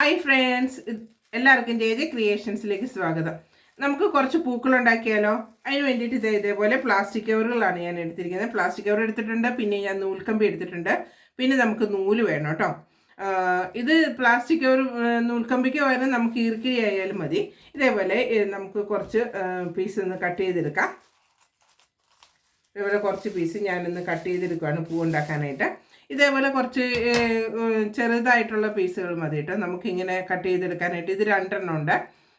Hi friends എല്ലാവർക്കും J J ക്രിയേഷൻസിലേക്ക് സ്വാഗതം. നമുക്ക് കുറച്ച് പൂക്കൾ ഉണ്ടാക്കിയാലോ? അതിന് വേണ്ടിയിട്ട് ഇത് ഇതേപോലെ പ്ലാസ്റ്റിക് കവറുകളാണ് ഞാൻ എടുത്തിരിക്കുന്നത്. പ്ലാസ്റ്റിക് കവർ എടുത്തിട്ടുണ്ട് പിന്നെ ഞാൻ നൂൽക്കമ്പി എടുത്തിട്ടുണ്ട്. പിന്നെ നമുക്ക് നൂൽ വേണം കേട്ടോ. ഇത് പ്ലാസ്റ്റിക് കവർ നൂൽക്കമ്പിക്ക് പകരം നമുക്ക് ഈർക്കിരി ആയാലും മതി. ഇതേപോലെ നമുക്ക് കുറച്ച് പീസ് ഒന്ന് കട്ട് ചെയ്തെടുക്കാം. ഇതേപോലെ കുറച്ച് പീസ് ഞാനൊന്ന് കട്ട് ചെയ്തെടുക്കുകയാണ് പൂ ഉണ്ടാക്കാനായിട്ട് ഇതേപോലെ കുറച്ച് ചെറുതായിട്ടുള്ള പീസുകൾ മതി കേട്ടോ. നമുക്കിങ്ങനെ കട്ട് ചെയ്തെടുക്കാനായിട്ട് ഇത് രണ്ടെണ്ണം ഉണ്ട്.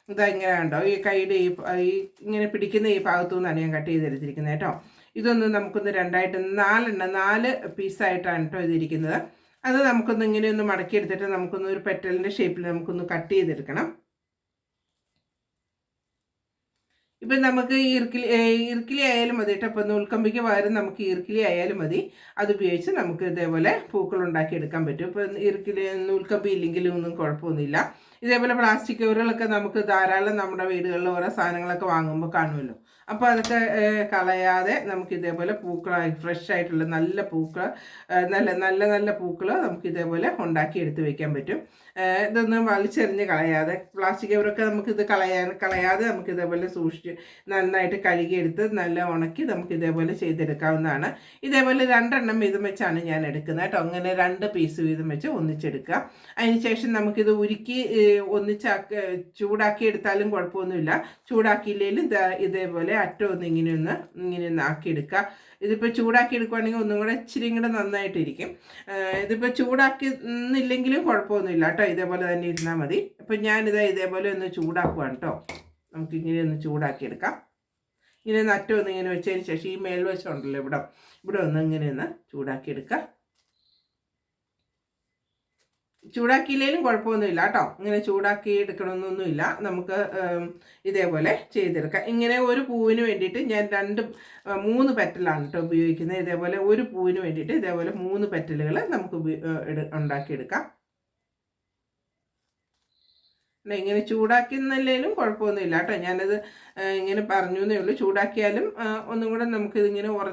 ഇതാ ഇങ്ങനെ ഉണ്ടോ ഈ കൈയുടെ ഈ ഈ ഇങ്ങനെ പിടിക്കുന്ന ഈ ഭാഗത്തു നിന്നാണ് ഞാൻ കട്ട് ചെയ്തെടുത്തിരിക്കുന്നത് കേട്ടോ. ഇതൊന്ന് നമുക്കൊന്ന് രണ്ടായിട്ട് നാലെണ്ണം നാല് പീസായിട്ടാണ് കേട്ടോ ഇതിരിക്കുന്നത്. അത് നമുക്കൊന്ന് ഇങ്ങനെ ഒന്ന് മടക്കി എടുത്തിട്ട് നമുക്കൊന്ന് ഒരു പെറ്റലിന്റെ ഷേപ്പിൽ നമുക്കൊന്ന് കട്ട് ചെയ്തെടുക്കണം. ഇപ്പം നമുക്ക് ഈർക്കിലി ഏഹ് ഈർക്കിലി ആയാലും മതി കേട്ടോ. ഇപ്പം നൂൽക്കമ്പിക്ക് പകരം നമുക്ക് ഈർക്കിലി ആയാലും മതി. അത് ഉപയോഗിച്ച് നമുക്ക് ഇതേപോലെ പൂക്കൾ ഉണ്ടാക്കി എടുക്കാൻ പറ്റും. ഇപ്പം ഈർക്കിലി നൂൽക്കമ്പി ഇല്ലെങ്കിലും ഒന്നും കുഴപ്പമൊന്നുമില്ല. ഇതേപോലെ പ്ലാസ്റ്റിക് കവറുകളൊക്കെ നമുക്ക് ധാരാളം നമ്മുടെ വീടുകളിൽ ഓരോ സാധനങ്ങളൊക്കെ വാങ്ങുമ്പോൾ കാണുമല്ലോ. അപ്പോൾ അതൊക്കെ കളയാതെ നമുക്ക് ഇതേപോലെ പൂക്കളായി ഫ്രഷ് ആയിട്ടുള്ള നല്ല പൂക്കൾ നല്ല നല്ല നല്ല പൂക്കൾ നമുക്ക് ഇതേപോലെ ഉണ്ടാക്കി എടുത്ത് വെക്കാൻ പറ്റും. ഇതൊന്നും വലിച്ചെറിഞ്ഞ് കളയാതെ പ്ലാസ്റ്റിക് കവറൊക്കെ ഇത് കളയാൻ കളയാതെ നമുക്ക് ഇതേപോലെ സൂക്ഷിച്ച് നന്നായിട്ട് കഴുകിയെടുത്ത് നല്ല ഉണക്കി നമുക്ക് ഇതേപോലെ ചെയ്തെടുക്കാവുന്നതാണ്. ഇതേപോലെ രണ്ടെണ്ണം വീതം വെച്ചാണ് ഞാൻ എടുക്കുന്നത് കേട്ടോ. അങ്ങനെ രണ്ട് പീസ് വീതം വെച്ച് ഒന്നിച്ചെടുക്കുക. അതിനുശേഷം നമുക്കിത് ഉരുക്കി ഒന്നിച്ചാക്കി ചൂടാക്കി എടുത്താലും കുഴപ്പമൊന്നുമില്ല. ചൂടാക്കിയില്ലെങ്കിലും ഇതേപോലെ അറ്റം ഒന്ന് ഇങ്ങനെ ഒന്ന് ഇങ്ങനെ ഒന്ന് ആക്കിയെടുക്കുക. ഇതിപ്പോൾ ചൂടാക്കി എടുക്കുവാണെങ്കിൽ ഒന്നും കൂടെ ഇച്ചിരി കൂടെ നന്നായിട്ടിരിക്കും. ഇതിപ്പോൾ ചൂടാക്കി ഇല്ലെങ്കിലും കുഴപ്പമൊന്നുമില്ല കേട്ടോ. ഇതേപോലെ തന്നെ ഇരുന്നാൽ മതി. അപ്പം ഞാനിത് ഇതേപോലെ ഒന്ന് ചൂടാക്കുവാണ് കേട്ടോ. നമുക്കിങ്ങനെ ഒന്ന് ചൂടാക്കി എടുക്കാം. ഇങ്ങനെ ഒന്ന് അറ്റം ഒന്ന് ഇങ്ങനെ വെച്ചതിന് ശേഷം ഈ മേൽവശം ഉണ്ടല്ലോ ഇവിടെ. ഇവിടെ ഒന്ന് ഇങ്ങനെ ഒന്ന് ചൂടാക്കി എടുക്കാം ചൂടാക്കിയില്ലെങ്കിലും കുഴപ്പമൊന്നുമില്ല കേട്ടോ. ഇങ്ങനെ ചൂടാക്കി എടുക്കണമെന്നൊന്നുമില്ല നമുക്ക് ഇതേപോലെ ചെയ്തെടുക്കാം. ഇങ്ങനെ ഒരു പൂവിന് വേണ്ടിയിട്ട് ഞാൻ രണ്ട് മൂന്ന് പെറ്റലാണ് കേട്ടോ ഉപയോഗിക്കുന്നത്. ഇതേപോലെ ഒരു പൂവിന് വേണ്ടിയിട്ട് ഇതേപോലെ മൂന്ന് പെറ്റലുകൾ നമുക്ക് ഉണ്ടാക്കിയെടുക്കാം. ഇങ്ങനെ ചൂടാക്കുന്നല്ലേലും കുഴപ്പമൊന്നുമില്ല കേട്ടോ. ഞാനത് ഇങ്ങനെ പറഞ്ഞു എന്നേ ഉള്ളൂ. ചൂടാക്കിയാലും ഒന്നും കൂടെ നമുക്കിതിങ്ങനെ ഉറ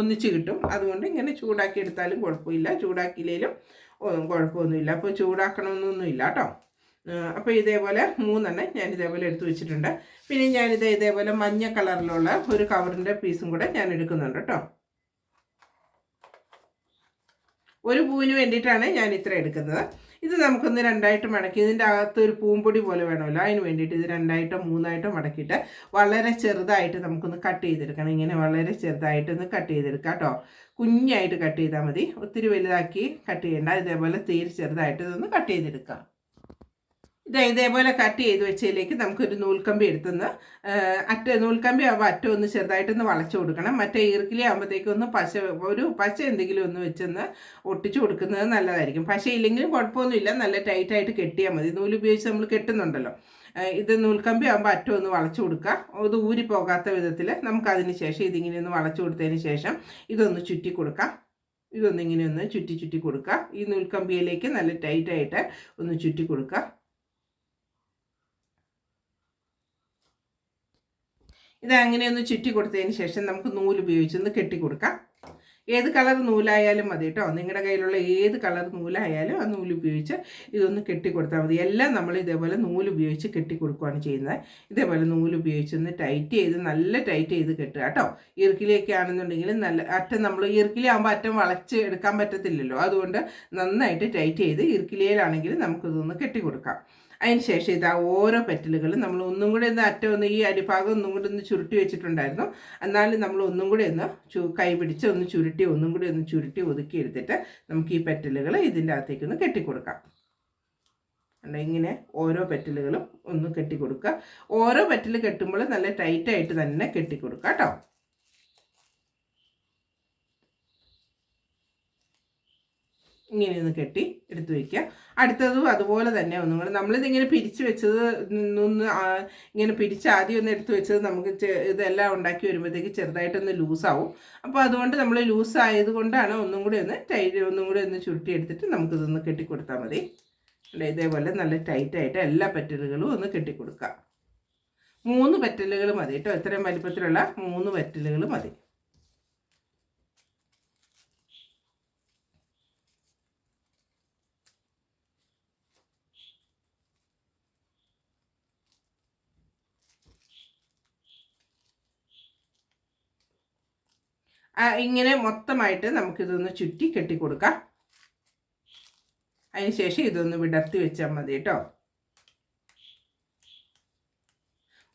ഒന്നിച്ച് കിട്ടും. അതുകൊണ്ട് ഇങ്ങനെ ചൂടാക്കി എടുത്താലും കുഴപ്പമില്ല. ചൂടാക്കിയില്ലെങ്കിലും കുഴപ്പമൊന്നുമില്ല. അപ്പോൾ ചൂടാക്കണമെന്നൊന്നുമില്ല കേട്ടോ. അപ്പോൾ ഇതേപോലെ മൂന്നെണ്ണം ഞാൻ ഇതേപോലെ എടുത്തു വെച്ചിട്ടുണ്ട്. പിന്നെ ഞാനിത് ഇതേപോലെ മഞ്ഞ കളറിലുള്ള ഒരു കവറിന്റെ പീസും കൂടെ ഞാൻ എടുക്കുന്നുണ്ട് കേട്ടോ. ഒരു പൂവിന് വേണ്ടിയിട്ടാണ് ഞാൻ ഇത്ര എടുക്കുന്നത്. ഇത് നമുക്കൊന്ന് രണ്ടായിട്ട് മടക്കി. ഇതിന്റെ അകത്ത് ഒരു പൂമ്പൊടി പോലെ വേണമല്ലോ. അതിന് വേണ്ടിയിട്ട് ഇത് രണ്ടായിട്ടോ മൂന്നായിട്ടോ മടക്കിയിട്ട് വളരെ ചെറുതായിട്ട് നമുക്കൊന്ന് കട്ട് ചെയ്തെടുക്കണം. ഇങ്ങനെ വളരെ ചെറുതായിട്ട് ഒന്ന് കട്ട് ചെയ്തെടുക്കാം കേട്ടോ. കുഞ്ഞായിട്ട് കട്ട് ചെയ്താൽ മതി. ഒത്തിരി വലുതാക്കി കട്ട് ചെയ്യേണ്ട. ഇതേപോലെ തീരെ ചെറുതായിട്ട് ഇതൊന്ന് കട്ട് ചെയ്തെടുക്കാം. ഇത് ഇതേപോലെ കട്ട് ചെയ്ത് വെച്ചതിലേക്ക് നമുക്കൊരു നൂൽക്കമ്പി എടുത്തുനിന്ന് അറ്റ നൂൽക്കമ്പി ആകുമ്പോൾ അറ്റം ഒന്ന് ചെറുതായിട്ടൊന്ന് വളച്ചു കൊടുക്കണം. മറ്റേ ഈർക്കിലി ആകുമ്പോഴത്തേക്കും ഒന്ന് പശ ഒരു പശ എന്തെങ്കിലും ഒന്ന് വെച്ചൊന്ന് ഒട്ടിച്ചു കൊടുക്കുന്നത് നല്ലതായിരിക്കും. പശ ഇല്ലെങ്കിലും കുഴപ്പമൊന്നുമില്ല. നല്ല ടൈറ്റായിട്ട് കെട്ടിയാൽ മതി. നൂൽ ഉപയോഗിച്ച് നമ്മൾ കെട്ടുന്നുണ്ടല്ലോ. ഇത് നൂൽക്കമ്പി ആകുമ്പോൾ അറ്റം ഒന്ന് വളച്ചു കൊടുക്കുക. അത് ഊരി പോകാത്ത വിധത്തിൽ നമുക്കതിന് ശേഷം ഇതിങ്ങനെ ഒന്ന് വളച്ചു കൊടുത്തതിന് ശേഷം ഇതൊന്ന് ചുറ്റി കൊടുക്കാം. ഇതൊന്നിങ്ങനെ ഒന്ന് ചുറ്റി ചുറ്റി കൊടുക്കുക. ഈ നൂൽക്കമ്പിയിലേക്ക് നല്ല ടൈറ്റായിട്ട് ഒന്ന് ചുറ്റി കൊടുക്കുക. ഇത് അങ്ങനെ ഒന്ന് ചുറ്റി കൊടുത്തതിന് ശേഷം നമുക്ക് നൂൽ ഉപയോഗിച്ചൊന്ന് കെട്ടി കൊടുക്കാം ഏത് കളർ നൂലായാലും മതി കേട്ടോ. നിങ്ങളുടെ കയ്യിലുള്ള ഏത് കളർ നൂലായാലും ആ നൂൽ ഉപയോഗിച്ച് ഇതൊന്ന് കെട്ടിക്കൊടുത്താൽ മതി. എല്ലാം നമ്മൾ ഇതേപോലെ നൂൽ ഉപയോഗിച്ച് കെട്ടി കൊടുക്കുകയാണ് ചെയ്യുന്നത്. ഇതേപോലെ നൂൽ ഉപയോഗിച്ച് ഒന്ന് ടൈറ്റ് ചെയ്ത് നല്ല ടൈറ്റ് ചെയ്ത് കെട്ടുക കേട്ടോ. ഇറുക്കിലേക്ക് ആണെന്നുണ്ടെങ്കിൽ നല്ല അറ്റം നമ്മൾ ഇറുക്കിലാകുമ്പോൾ അറ്റം വളച്ച് എടുക്കാൻ പറ്റത്തില്ലല്ലോ. അതുകൊണ്ട് നന്നായിട്ട് ടൈറ്റ് ചെയ്ത് ഇറുക്കിലിയിലാണെങ്കിൽ നമുക്കിതൊന്ന് കെട്ടിക്കൊടുക്കാം. അതിന് ശേഷം ഇതാ ഓരോ പെറ്റലുകളും നമ്മൾ ഒന്നും കൂടെ ഒന്ന് അറ്റം ഒന്ന് ഈ അടിഭാഗം ഒന്നും കൂടെ ഒന്ന് ചുരുട്ടി വെച്ചിട്ടുണ്ടായിരുന്നു. എന്നാലും നമ്മൾ ഒന്നും കൂടെ ഒന്ന് കൈ പിടിച്ച് ഒന്ന് ചുരുട്ടി ഒന്നും കൂടി ഒന്ന് ചുരുട്ടി ഒതുക്കി എടുത്തിട്ട് നമുക്ക് ഈ പെറ്റലുകൾ ഇതിന്റെ അകത്തേക്ക് ഒന്ന് കെട്ടിക്കൊടുക്കാം ഇങ്ങനെ ഓരോ പെറ്റലുകളും ഒന്ന് കെട്ടിക്കൊടുക്കുക. ഓരോ പെറ്റൽ കെട്ടുമ്പോൾ നല്ല ടൈറ്റായിട്ട് തന്നെ കെട്ടിക്കൊടുക്കുക കേട്ടോ. ഇങ്ങനെ ഒന്ന് കെട്ടി എടുത്തു വയ്ക്കുക അടുത്തതും അതുപോലെ തന്നെ ഒന്നും കൂടെ നമ്മളിതിങ്ങനെ പിരിച്ചു വെച്ചത് ഒന്ന് ഇങ്ങനെ പിരിച്ച് ആദ്യം ഒന്ന് എടുത്തു വെച്ചത് നമുക്ക് ഇതെല്ലാം ഉണ്ടാക്കി വരുമ്പോഴത്തേക്ക് ചെറുതായിട്ടൊന്ന് ലൂസാവും. അപ്പോൾ അതുകൊണ്ട് നമ്മൾ ലൂസ് ആയതുകൊണ്ടാണ് ഒന്നും കൂടി ഒന്ന് ടൈറ്റ് ഒന്നും കൂടി ഒന്ന് ചുരുട്ടി എടുത്തിട്ട് നമുക്കിതൊന്ന് കെട്ടിക്കൊടുത്താൽ മതി. ഇതേപോലെ നല്ല ടൈറ്റായിട്ട് എല്ലാ പെറ്റലുകളും ഒന്ന് കെട്ടിക്കൊടുക്കുക മൂന്ന് പെറ്റലുകൾ മതി കേട്ടോ. ഇത്രയും വലിപ്പത്തിലുള്ള മൂന്ന് പെറ്റലുകൾ മതി. ഇങ്ങനെ മൊത്തമായിട്ട് നമുക്കിതൊന്ന് ചുറ്റി കെട്ടിക്കൊടുക്കാം. അതിനുശേഷം ഇതൊന്ന് വിടർത്തി വെച്ചാൽ മതി കേട്ടോ.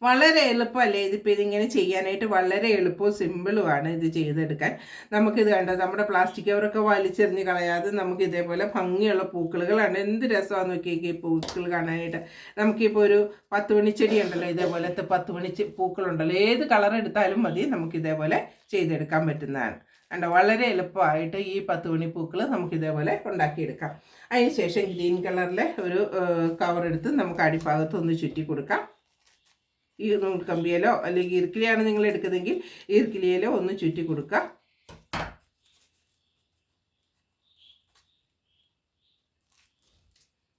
വളരെ എളുപ്പമല്ലേ ഇതിപ്പോൾ ഇതിങ്ങനെ ചെയ്യാനായിട്ട് വളരെ എളുപ്പവും സിമ്പിളുമാണ് ഇത് ചെയ്തെടുക്കാൻ. നമുക്കിത് കണ്ടോ നമ്മുടെ പ്ലാസ്റ്റിക് കവറൊക്കെ വലിച്ചെറിഞ്ഞ് കളയാതെ നമുക്ക് ഇതേപോലെ ഭംഗിയുള്ള പൂക്കളുകളാണ്. എന്ത് രസമാണെന്ന് നോക്കിയേക്ക് ഈ പൂക്കൾ കാണാനായിട്ട്. നമുക്കിപ്പോൾ ഒരു പത്ത് മണിച്ചെടി ഉണ്ടല്ലോ ഇതേപോലത്തെ പത്ത് മണി പൂക്കളുണ്ടല്ലോ. ഏത് കളർ എടുത്താലും മതി നമുക്ക് ഇതേപോലെ ചെയ്തെടുക്കാൻ പറ്റുന്നതാണ്. കണ്ടോ വളരെ എളുപ്പമായിട്ട് ഈ പത്ത് മണി പൂക്കൾ നമുക്ക് ഇതേപോലെ ഉണ്ടാക്കിയെടുക്കാം. അതിനുശേഷം ഗ്രീൻ കളറിലെ ഒരു കവർ എടുത്ത് നമുക്ക് അടിഭാഗത്ത് ഒന്ന് ചുറ്റി കൊടുക്കാം. ഈ നൂൽക്കമ്പിയിലോ അല്ലെങ്കിൽ ഇറുക്കിലിയാണ് നിങ്ങൾ എടുക്കുന്നതെങ്കിൽ ഇറുക്കിലിയിലോ ഒന്ന് ചുറ്റി കൊടുക്കുക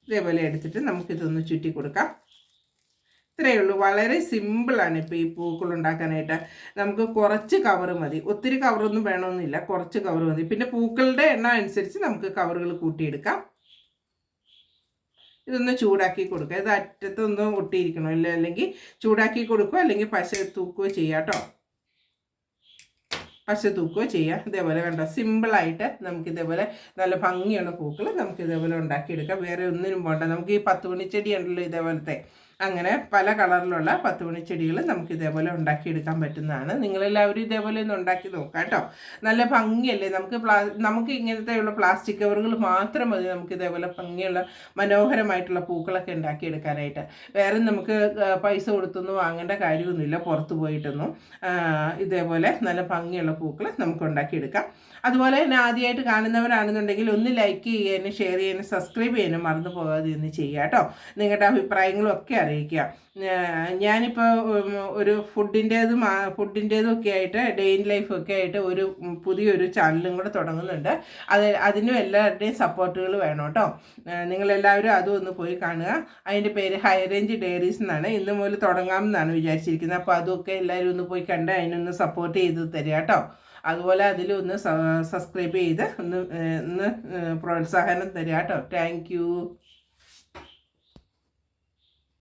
ഇതേപോലെ എടുത്തിട്ട് നമുക്കിതൊന്ന് ചുറ്റി കൊടുക്കാം. ഇത്രയേ ഉള്ളൂ. വളരെ സിമ്പിളാണ് ഇപ്പോൾ ഈ പൂക്കൾ ഉണ്ടാക്കാനായിട്ട്. നമുക്ക് കുറച്ച് കവർ മതി. ഒത്തിരി കവറൊന്നും വേണമെന്നില്ല. കുറച്ച് കവർ മതി. പിന്നെ പൂക്കളുടെ എണ്ണം അനുസരിച്ച് നമുക്ക് കവറുകൾ കൂട്ടിയെടുക്കാം. ഇതൊന്ന് ചൂടാക്കി കൊടുക്കുക. ഇത് അറ്റത്തൊന്ന് ഒട്ടിയിരിക്കണം. ഇല്ല അല്ലെങ്കിൽ ചൂടാക്കി കൊടുക്കുക അല്ലെങ്കിൽ പശ തൂക്കുകയോ ചെയ്യാം കേട്ടോ. പശ തൂക്കുകയോ ചെയ്യാം. ഇതേപോലെ വേണ്ട. സിമ്പിളായിട്ട് നമുക്ക് ഇതേപോലെ നല്ല ഭംഗിയുള്ള പൂക്കൾ നമുക്ക് ഇതേപോലെ ഉണ്ടാക്കിയെടുക്കാം. വേറെ ഒന്നിനും പോകണ്ട നമുക്ക് ഈ പത്ത് മണിച്ചെടി ഉണ്ടല്ലോ ഇതേപോലത്തെ. അങ്ങനെ പല കളറിലുള്ള പത്ത് മണിച്ചെടികൾ നമുക്ക് ഇതേപോലെ ഉണ്ടാക്കിയെടുക്കാൻ പറ്റുന്നതാണ്. നിങ്ങളെല്ലാവരും ഇതേപോലെ ഒന്ന് ഉണ്ടാക്കി നോക്കാം കേട്ടോ. നല്ല ഭംഗിയല്ലേ? നമുക്ക് പ്ലാ നമുക്ക് ഇങ്ങനത്തെയുള്ള പ്ലാസ്റ്റിക് കവറുകൾ മാത്രം മതി നമുക്ക് ഇതേപോലെ ഭംഗിയുള്ള മനോഹരമായിട്ടുള്ള പൂക്കളൊക്കെ ഉണ്ടാക്കിയെടുക്കാനായിട്ട്. വേറെ നമുക്ക് പൈസ കൊടുത്തൊന്നും വാങ്ങേണ്ട കാര്യമൊന്നുമില്ല. പുറത്ത് പോയിട്ടൊന്നും ഇതേപോലെ നല്ല ഭംഗിയുള്ള പൂക്കൾ നമുക്ക് ഉണ്ടാക്കിയെടുക്കാം. അതുപോലെ തന്നെ ആദ്യമായിട്ട് കാണുന്നവരാണെന്നുണ്ടെങ്കിൽ ഒന്ന് ലൈക്ക് ചെയ്യാനും ഷെയർ ചെയ്യാനും സബ്സ്ക്രൈബ് ചെയ്യാനും മറന്നു പോകാതെ ഒന്ന് ചെയ്യുക കേട്ടോ. നിങ്ങളുടെ അഭിപ്രായങ്ങളും ഒക്കെ അറിയിക്കുക. ഞാനിപ്പോൾ ഒരു ഫുഡിന്റേതും ഫുഡിന്റേതും ഒക്കെ ആയിട്ട് ഡേ ഇൻ ലൈഫ് ഒക്കെ ആയിട്ട് ഒരു പുതിയൊരു ചാനലും കൂടെ തുടങ്ങുന്നുണ്ട്. അത് അതിനും എല്ലാവരുടെയും സപ്പോർട്ടുകൾ വേണം കേട്ടോ. നിങ്ങളെല്ലാവരും അതും ഒന്ന് പോയി കാണുക. അതിന്റെ പേര് ഹൈ റേഞ്ച് ഡെയറീസ് എന്നാണ്. ഇന്ന് മുതൽ തുടങ്ങാമെന്നാണ് വിചാരിച്ചിരിക്കുന്നത്. അപ്പോൾ അതൊക്കെ എല്ലാവരും ഒന്ന് പോയി കണ്ട് അതിനൊന്ന് സപ്പോർട്ട് ചെയ്ത് തരിക കേട്ടോ. അതുപോലെ അതിലൊന്ന് സബ്സ്ക്രൈബ് ചെയ്ത് ഒന്ന് ഒന്ന് പ്രോത്സാഹനം തരിക കേട്ടോ. താങ്ക്